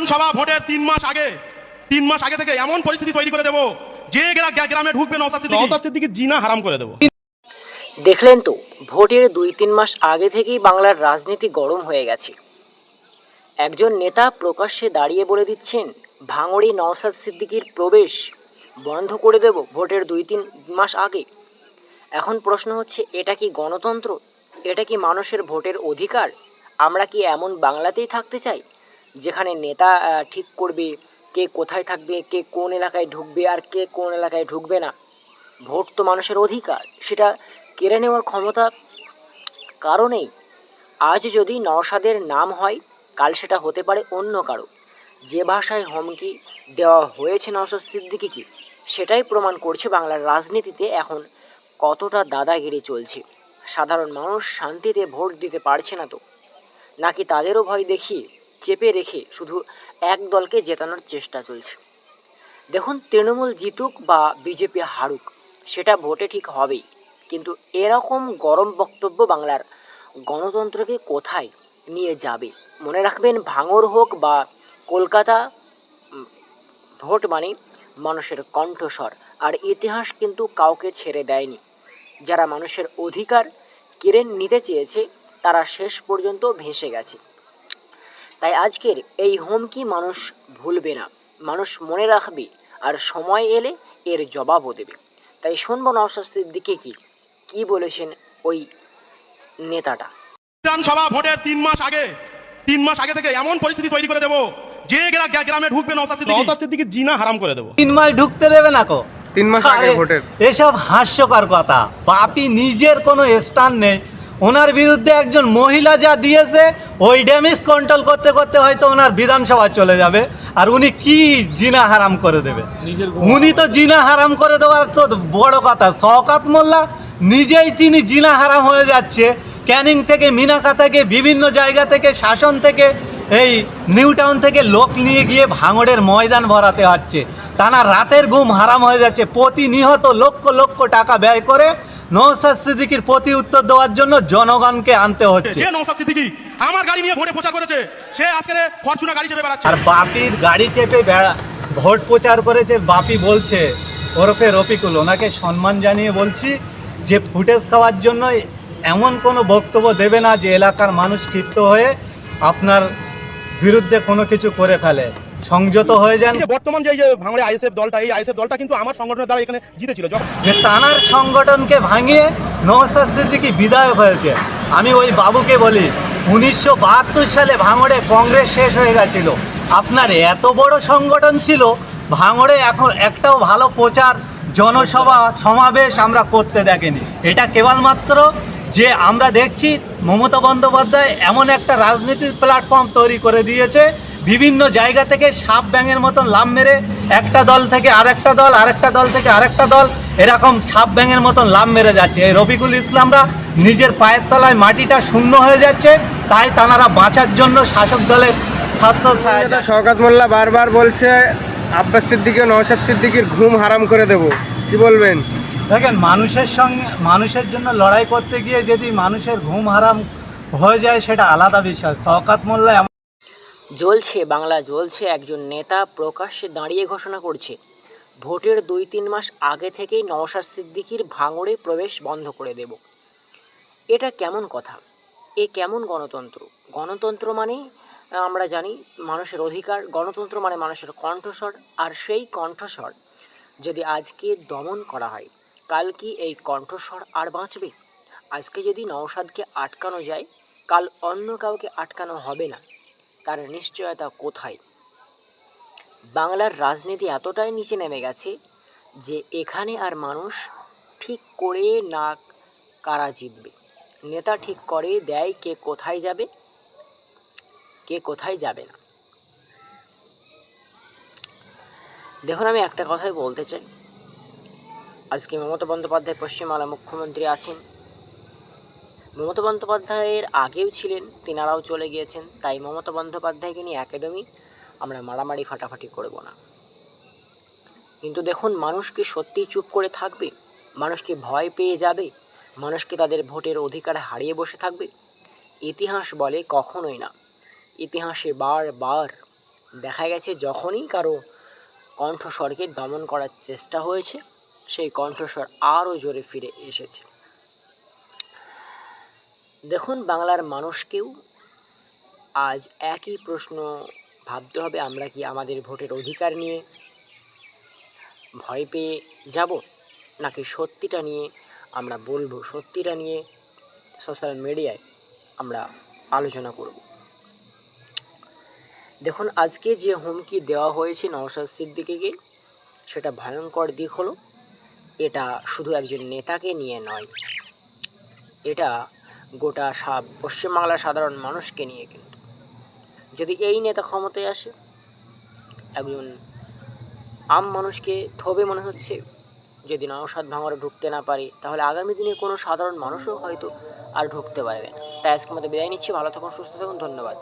বিধানসভা ভোটের তিন মাস আগে তিন মাস আগে থেকে এমন পরিস্থিতি তৈরি করে দেবো যে গ্রা- গ্রা- গ্রামে ঢুকবে নওসাদ সিদ্দিকী। জিনা হারাম করে দেবো। দেখলেন তো ভোটের দুই তিন মাস আগে থেকেই বাংলার রাজনীতি গরম হয়ে গেছে। একজন নেতা প্রকাশ্যে দাঁড়িয়ে বলে দিচ্ছেন ভাঙড়ি নওসাদ সিদ্দিকীর প্রবেশ বন্ধ করে দেব ভোটের দুই তিন মাস আগে। এখন প্রশ্ন হচ্ছে এটা কি গণতন্ত্র? এটা কি মানুষের ভোটের অধিকার? আমরা কি এমন বাংলাতেই থাকতে চাই? যেখানে নেতা ঠিক করবে, কে কোথায় থাকবে, কে কোন এলাকায় ঢুকবে আর কে কোন এলাকায় ঢুকবে না। ভোট তো মানুষের অধিকার, সেটা কেড়ে নেওয়ার ক্ষমতা কারণেই। আজ যদি নওশাদের নাম হয়, কাল সেটা হতে পারে অন্য কারও। যে ভাষায় হুমকি দেওয়া হয়েছে নওশাদ সিদ্দিকিকে সেটাই প্রমাণ করছে বাংলার রাজনীতিতে এখন কতটা দাদাগিরি চলছে। সাধারণ মানুষ শান্তিতে ভোট দিতে পারছে না তো। নাকি তাদেরও ভয় দেখিয়ে চেপে রেখে শুধু এক দলকে জেতানোর চেষ্টা চলছে। দেখুন, তৃণমূল জিতুক বা বিজেপি হারুক, সেটা ভোটে ঠিক হবেই। কিন্তু এরকম গরম বক্তব্য বাংলার গণতন্ত্রকে কোথায় নিয়ে যাবে? মনে রাখবেন, ভাঙর হোক বা কলকাতা ভোট মানে মানুষের কণ্ঠস্বর। আর ইতিহাস কিন্তু কাউকে ছেড়ে দেয়নি। যারা মানুষের অধিকার কেড়ে নিতে চেয়েছে, তারা শেষ পর্যন্ত ভেসে গেছে। তাই আজকের এই হুমকি মানুষ ভুলবে না। মানুষ মনে রাখবে আর সময় এলে এর জবাবও দেবে। তাই শুনব নওশাস্তির দিকে কি কি বলেছেন ওই নেতাটা। বিধানসভা ভোটের তিন মাস আগে তিন মাস আগে থেকে এমন পরিস্থিতি তৈরি করে দেবো যে গ্রা- গ্রা- গ্রামে ঢুকবে নওসাদ সিদ্দিকী। নওসাদ সিদ্দিকী জিনা হারাম করে দেবো। তিন মাস ঢুকতে দেবে না কো? তিন মাস আগে ভোটের। এসব হাস্যকর কথা। বাপি নিজের কোনো স্টান নেই। ওনার বিরুদ্ধে একজন মহিলা যা দিয়েছে ওই ড্যামেজ কন্ট্রোল করতে করতে হয়তো ওনার বিধানসভা চলে যাবে। আর উনি কি জিনা হারাম করে দেবে? উনি তো জিনা হারাম করে দেওয়ার তো বড় কথা। শওকাত মোল্লা নিজেই তিনি জিনা হারাম হয়ে যাচ্ছে। ক্যানিং থেকে মিনাকা থেকে বিভিন্ন জায়গা থেকে শাসন থেকে এই নিউ টাউন থেকে লোক নিয়ে গিয়ে ভাঙড়ের ময়দান ভরাতে হচ্ছে। টানা রাতের ঘুম হারাম হয়ে যাচ্ছে। প্রতিনিহত লক্ষ লক্ষ টাকা ব্যয় করে নৌসাদ সিদ্দিকির প্রতি উত্তর দেওয়ার জন্য জনগণকে আনতে হচ্ছে। যে সিদ্দিকী আমার গাড়ি নিয়ে ভোটে প্রচার করেছে সে আজকে ফরচুনা গাড়ি চেপে বেড়াচ্ছে। আর বাপির গাড়ি চেপে বেড়া ভোট প্রচার করেছে বাপি বলছে ওরফে রফিকুল ওনাকে সম্মান জানিয়ে বলছি যে ফুটেজ খাওয়ার জন্য এমন কোনো বক্তব্য দেবে না যে এলাকার মানুষ ক্ষিপ্ত হয়ে আপনার বিরুদ্ধে কোনো কিছু করে ফেলে। সংযত হয়ে যান। বর্তমান যে ভাঙড়ে আইএসএফ দলটা এই আইএসএফ দলটা কিন্তু আমার সংগঠনের দ্বারা এখানে জিতেছিল। যে তানার সংগঠনকে ভাঙিয়ে নওসাদ সিদ্দিকি বিধায়ক হয়েছে। আমি ওই বাবুকে বলি উনিশশো বাহাত্তর সালে ভাঙড়ে কংগ্রেস শেষ হয়ে গেছিল। আপনার এত বড় সংগঠন ছিল ভাঙড়ে এখন একটাও ভালো প্রচার জনসভা সমাবেশ আমরা করতে দেখেনি। এটা কেবলমাত্র যে আমরা দেখছি মমতা বন্দ্যোপাধ্যায় এমন একটা রাজনীতির প্ল্যাটফর্ম তৈরি করে দিয়েছে বিভিন্ন জায়গা থেকে সাপ ব্যাঙের মতন লাভ মেরে একটা দল থেকে আরেকটা দল আরেকটা দল থেকে আরেকটা দল এরকম সাপ ব্যাঙের মতন লাভ মেরে যাচ্ছে। এই রফিকুল ইসলামরা নিজের পায়ের তলায় মাটিটা শূন্য হয়ে যাচ্ছে তাই তানারা বাঁচার জন্য শাসক দলের ছাত্র শওকাত মোল্লা বারবার বলছে আব্বাস সিদ্দিকী নওশাদ সিদ্দিকীর ঘুম হারাম করে দেব। কি বলবেন? দেখেন মানুষের সঙ্গে মানুষের জন্য লড়াই করতে গিয়ে যদি মানুষের ঘুম হারাম হয়ে যায় সেটা আলাদা বিষয়। শওকাত মোল্লা এমন জ্বলছে, বাংলা জ্বলছে, একজন নেতা প্রকাশ্যে দাঁড়িয়ে ঘোষণা করছে। ভোটের দুই তিন মাস আগে থেকেই নওশাদ সিদ্দিকির ভাঙড়ে প্রবেশ বন্ধ করে দেব। এটা কেমন কথা? এ কেমন গণতন্ত্র? গণতন্ত্র মানে আমরা জানি, মানুষের অধিকার, গণতন্ত্র মানে মানুষের কণ্ঠস্বর, আর সেই কণ্ঠস্বর যদি আজকে দমন করা হয়, কাল কি এই কণ্ঠস্বর আর বাঁচবে? আজকে যদি নওশাদকে আটকানো যায়, কাল অন্য কাউকে আটকানো হবে না। তার নিশ্চয়তা কোথায়? বাংলার রাজনীতি এতটাই নিচে নেমে গেছে যে এখানে আর মানুষ ঠিক করে না কারা জিতবে। নেতা ঠিক করে দেয় কে কোথায় যাবে, কে কোথায় যাবে না। দেখুন, আমি একটা কথাই বলতে চাই। আজকে মমতা বন্দ্যোপাধ্যায় পশ্চিমবাংলার মুখ্যমন্ত্রী আছেন। মমতা বন্দ্যোপাধ্যায়ের আগেও ছিলেন, তিনারাও চলে গিয়েছেন, তাই মমতা বন্দ্যোপাধ্যায়কে নিয়ে একদমই আমরা মারামারি ফাটাফাটি করব না। কিন্তু দেখুন, মানুষ কি সত্যিই চুপ করে থাকবে? মানুষ কি ভয় পেয়ে যাবে? মানুষ কি তাদের ভোটের অধিকার হারিয়ে বসে থাকবে? ইতিহাস বলে কখনোই না। ইতিহাসে বারবার দেখা গেছে, যখনই কারও কণ্ঠস্বরকে দমন করার চেষ্টা হয়েছে, সেই কণ্ঠস্বর আরও জোরে ফিরে এসেছে। দেখুন বাংলার মানুষকেও আজ একই প্রশ্ন ভাবতে হবে, আমরা কি আমাদের ভোটের অধিকার নিয়ে ভয় পেয়ে যাব, নাকি সত্যিটা নিয়ে আমরা বলব, সত্যিটা নিয়ে সোশ্যাল মিডিয়ায় আমরা আলোচনা করব? দেখুন, আজকে যে হুমকি দেওয়া হয়েছে নওশাদ সিদ্দিকিকে, সেটা ভয়ঙ্কর দিক হলো, এটা শুধু একজন নেতাকে নিয়ে নয়, এটা গোটা সা- পশ্চিমবাংলার সাধারণ মানুষকে নিয়ে কিন্তু। যদি এই নেতা ক্ষমতায় আসে, একজন আম মানুষকে থবে মনে হচ্ছে। যদি নওশাদ ভাঙরে ঢুকতে না পারে, তাহলে আগামী দিনে কোনো সাধারণ মানুষও হয়তো আর ঢুকতে পারবে না। তাই আজকে মতো বিদায় নিচ্ছি। ভালো থাকুন, সুস্থ থাকুন, ধন্যবাদ।